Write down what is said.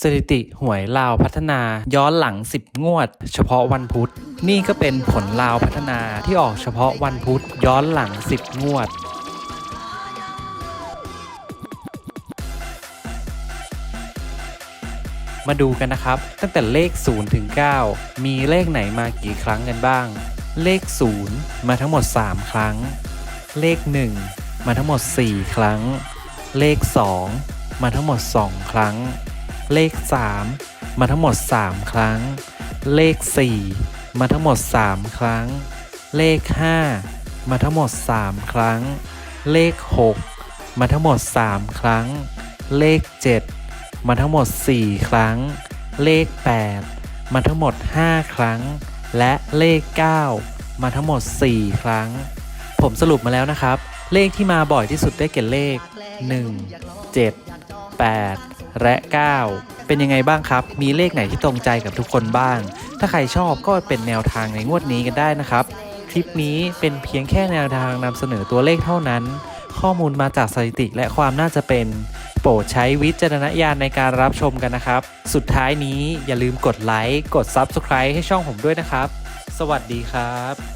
สถิติหวยลาวพัฒนาย้อนหลัง 10 งวด เฉพาะวันพุธ นี่ก็เป็นผลลาวพัฒนาที่ออกเฉพาะวันพุธย้อนหลัง 10 งวด มาดูกันนะครับ ตั้งแต่เลข 0 ถึง 9 มีเลขไหนมากี่ครั้งกันบ้าง เลข 0 มาทั้งหมด 3 ครั้ง เลข 1 มาทั้งหมด 4 ครั้ง เลข 2 มาทั้งหมด 2 ครั้ง เลข 3 มาทั้งหมด 3 ครั้ง เลข 4 มาทั้งหมด 3 ครั้ง เลข 5 มาทั้งหมด 3 ครั้ง เลข 6 มาทั้งหมด 3 ครั้ง เลข 7 มาทั้งหมด 4 ครั้ง เลข 8 มาทั้งหมด 5 ครั้ง และเลข 9 มาทั้งหมด 4 ครั้ง ผมสรุปมาแล้วนะครับ เลขที่มาบ่อยที่สุดได้แก่เลข 1 7 8 และ 9 เป็นยังไงบ้างครับ มีเลขไหนที่ตรงใจกับทุกคนบ้าง ถ้าใครชอบก็เป็นแนวทางในงวดนี้กันได้นะครับ คลิปนี้เป็นเพียงแค่แนวทางนำเสนอตัวเลขเท่านั้น ข้อมูลมาจากสถิติและความน่าจะเป็น โปรดใช้วิจารณญาณในการรับชมกันนะครับ สุดท้ายนี้อย่าลืมกดไลค์ กด Subscribe ให้ช่องผมด้วยนะครับ สวัสดีครับ